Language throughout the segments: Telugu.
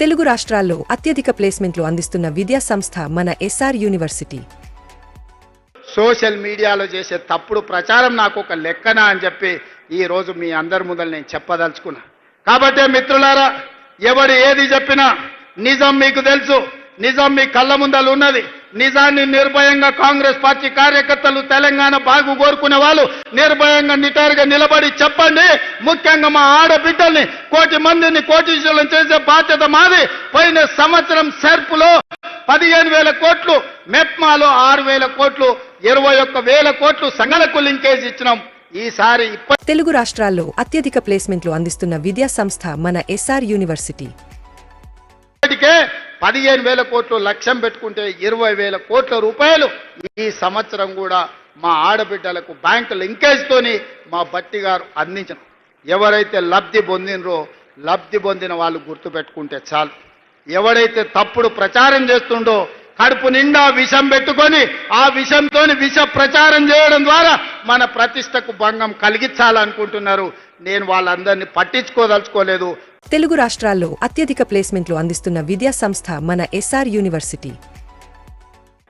తెలుగు రాష్ట్రాల్లో అత్యధిక ప్లేస్మెంట్లు అందిస్తున్న విద్యా సంస్థ మన ఎస్ఆర్ యూనివర్సిటీ. సోషల్ మీడియాలో చేసే తప్పుడు ప్రచారం నాకు ఒక లెక్కన అని చెప్పి ఈ రోజు మీ అందరి ముందర నేను చెప్పదలుచుకున్నా. కాబట్టి మిత్రులారా ఎవడు ఏది చెప్పినా నిజం మీకు తెలుసు నిజం మీ కళ్ళ ముందలు ఉన్నది. నిజాన్ని నిర్భయంగా కాంగ్రెస్ పార్టీ కార్యకర్తలు తెలంగాణ బాగు కోరుకునే వాళ్ళు నిర్భయంగా నిటారుగా నిలబడి చెప్పండి. ముఖ్యంగా మా ఆడబిడ్డల్ని కోటి మందిని కోటీశ్వరులను చేసే బాధ్యత మాది. పోయిన సంవత్సరం సెర్పులో పదిహేను వేల కోట్లు మెప్మాలో ఆరు వేల కోట్లు ఇరవై ఒక్క వేల కోట్లు సంగలకు లింకేజ్ ఇచ్చినాం. ఈసారి తెలుగు రాష్ట్రాల్లో అత్యధిక ప్లేస్మెంట్లు అందిస్తున్న విద్యా సంస్థ మన ఎస్ఆర్ యూనివర్సిటీ. పదిహేను వేల కోట్లు లక్ష్యం పెట్టుకుంటే ఇరవై వేల కోట్ల రూపాయలు ఈ సంవత్సరం కూడా మా ఆడబిడ్డలకు బ్యాంకు లింకేజ్తోని మా బట్టి గారు అందించిన. ఎవరైతే లబ్ధి పొందినరో లబ్ధి పొందిన వాళ్ళు గుర్తుపెట్టుకుంటే చాలు. ఎవడైతే తప్పుడు ప్రచారం చేస్తుండో కడుపు నిండా విషం పెట్టుకొని ఆ విషంతో విష ప్రచారం చేయడం ద్వారా మన ప్రతిష్టకు భంగం కలిగించాలనుకుంటున్నారు. నేను వాళ్ళందరినీ పట్టించుకోదలుచుకోలేదు. తెలుగు రాష్ట్రాల్లో అత్యధిక ప్లేస్మెంట్లు అందిస్తున్న విద్యా సంస్థ మన ఎస్ఆర్ యూనివర్సిటీ.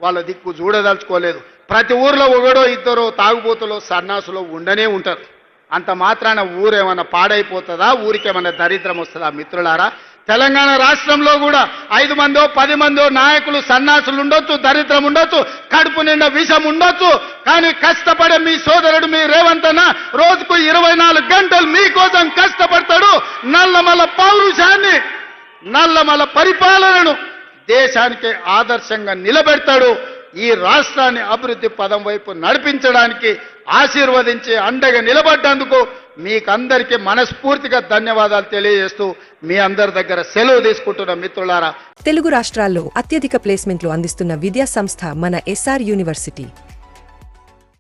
వాళ్ళ దిక్కు చూడదలుచుకోలేదు. ప్రతి ఊర్లో ఒకడో ఇద్దరు తాగుబోతులో సన్నాసులో ఉండనే ఉంటారు. అంత మాత్రాన ఊరేమన్నా పాడైపోతుందా? ఊరికేమన్నా దరిద్రం వస్తుందా? మిత్రులారా తెలంగాణ రాష్ట్రంలో కూడా ఐదు మందో పది మందో నాయకులు సన్నాసులు ఉండొచ్చు దరిద్రం ఉండొచ్చు కడుపు నిండా విషం ఉండొచ్చు కానీ కష్టపడే మీ సోదరుడు మీ రేవంతన రోజుకు ఇరవై నాలుగు గంటలు మీకోసం కష్టపడతాడు. నల్లమల పౌరుషాన్ని నల్లమల పరిపాలనను దేశానికి ఆదర్శంగా నిలబెడతాడు. ఈ రాష్ట్రాన్ని అభివృద్ధి పదం వైపు నడిపించడానికి ఆశీర్వదించి అండగా నిలబడ్డందుకు మీకందరికీ మనస్ఫూర్తిగా ధన్యవాదాలు తెలియజేస్తూ మీ అందరి దగ్గర సెలవు తీసుకుంటున్న మిత్రులారా. తెలుగు రాష్ట్రాల్లో అత్యధిక ప్లేస్మెంట్లు అందిస్తున్న విద్యా సంస్థ మన ఎస్ఆర్ యూనివర్సిటీ.